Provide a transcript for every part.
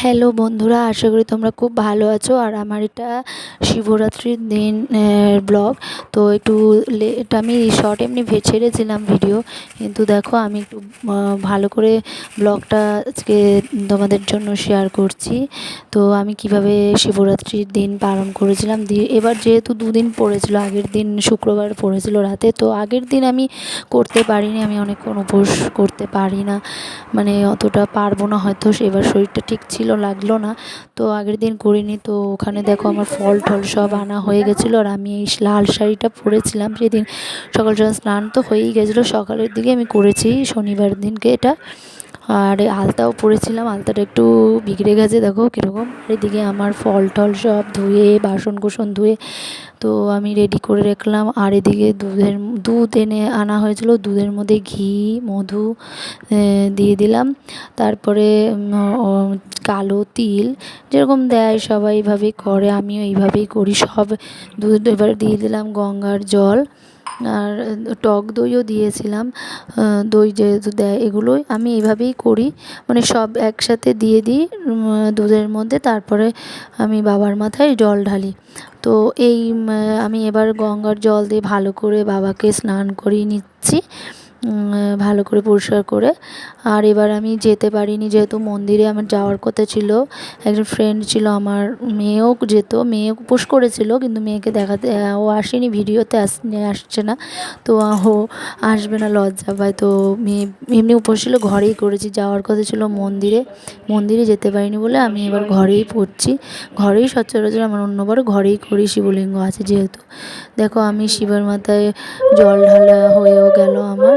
Hello বন্ধুরা, আশা করি তোমরা খুব ভালো আছো। আর আমার এটা শিবরাত্রির দিন ব্লগ। তো একটু এটা আমি শর্ট এমনি ছেড়েছিলাম ভিডিও কিন্তু দেখো, আমি একটু ভালো করে ব্লগটা আজকে তোমাদের জন্য শেয়ার করছি। তো আমি কীভাবে শিবরাত্রির দিন পালন করেছিলাম? দিয়ে, এবার যেহেতু দুদিন পড়েছিল, আগের দিন শুক্রবার পড়েছিল রাতে, তো আগের দিন আমি করতে পারিনি। আমি অনেকক্ষণ উপোস করতে পারি না। মানে অতটা পারব না, হয়তো এবার শরীরটা ঠিক ছিল লাগল না। তো আগের দিন করিনি, তো ওখানে দেখো আমার ফল টল সব আনা হয়ে গেছিল আর আমি এই লাল শাড়িটা পরেছিলাম সেদিন। সকাল সকাল স্নান তো হয়েই গেছিল, সকালের দিকে আমি করেছি, শনিবার দিনকে এটা। আর আলতাও পরেছিলাম, আলতাটা একটু বিগড়ে গেছে দেখো কীরকম। এদিকে আমার ফল টল সব ধুয়ে, বাসন কোসন ধুয়ে, তো আমি রেডি করে রাখলাম। আর এদিকে দুধের, দুধ এনে আনা হয়েছিল, দুধের মধ্যে ঘি, মধু দিয়ে দিলাম। তারপরে কালো তিল, যেরকম দেয় সবাই এইভাবেই করে, আমিও এইভাবেই করি সব। দুধ এবার দিয়ে দিলাম গঙ্গার জল। আর টক দইও দিয়েছিলাম দই যেহেতু দেয় এগুলোই আমি এভাবেই করি। মানে সব একসাথে দিয়ে দিই দুধের মধ্যে, তারপরে আমি বাবার মাথায় জল ঢালি। তো এই আমি এবার গঙ্গার জল দিয়ে ভালো করে বাবাকে স্নান করিয়ে নিচ্ছি। ভালো করে পরিষ্কার করে। আর এবার আমি যেতে পারিনি, যেহেতু মন্দিরে আমার যাওয়ার কথা ছিল। একজন ফ্রেন্ড ছিল আমার, মেয়েও যেত মেয়ে উপোস করেছিল, কিন্তু মেয়েকে দেখাতে ও আসেনি, ভিডিওতে আস আসছে না। তো ও আসবে না লজ্জা পায়। তো মেয়ে, এমনি উপোস ছিল, ঘরেই করেছি। যাওয়ার কথা ছিল মন্দিরে মন্দিরে যেতে পারিনি বলে আমি এবার ঘরেই পড়ছি। ঘরেই সচরাচর আমার অন্যবার ঘরেই করি শিবলিঙ্গ আছে যেহেতু। দেখো, আমি শিবের মাথায় জল ঢালা হয়েও গেল আমার।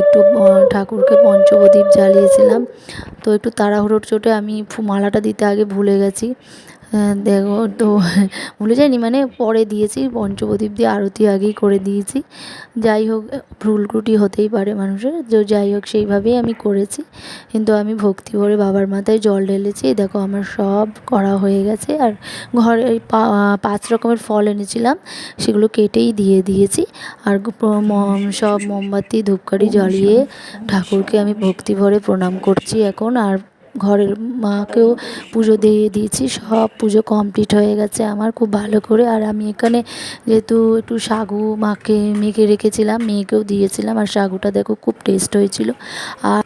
একটু ঠাকুরকে পঞ্চপ্রদীপ জ্বালিয়েছিলাম। তো একটু তাড়াহুড়োর চোটে আমি মালাটা দিতে আগে ভুলে গেছি। দেখো, তো ভুলে যাইনি মানে পরে দিয়েছি, পঞ্চপ্রদীপ দিয়ে আরতি আগেই করে দিয়েছি। যাই হোক, ভুল ত্রুটি হতেই পারে মানুষের, তো যাই হোক, সেইভাবেই আমি করেছি। কিন্তু আমি ভক্তি ভরে বাবার মাথায় জল ঢেলেছি। দেখো, আমার সব করা হয়ে গেছে। আর ঘরে পাঁচ রকমের ফল এনেছিলাম, সেগুলো কেটেই দিয়ে দিয়েছি। আর সব মোমবাতি, ধূপকাঠি জ্বালিয়ে ঠাকুরকে আমি ভক্তি ভরে প্রণাম করছি এখন। আর ঘরের মাকেও পুজো দিয়ে দিয়েছি, সব পুজো কমপ্লিট হয়ে গেছে আমার খুব ভালো করে। আর আমি এখানে যেহেতু একটু সাগু মাকে মেখে রেখেছিলাম, মেয়েকেও দিয়েছিলাম। আর সাগুটা দেখো খুব টেস্ট হয়েছিল। আর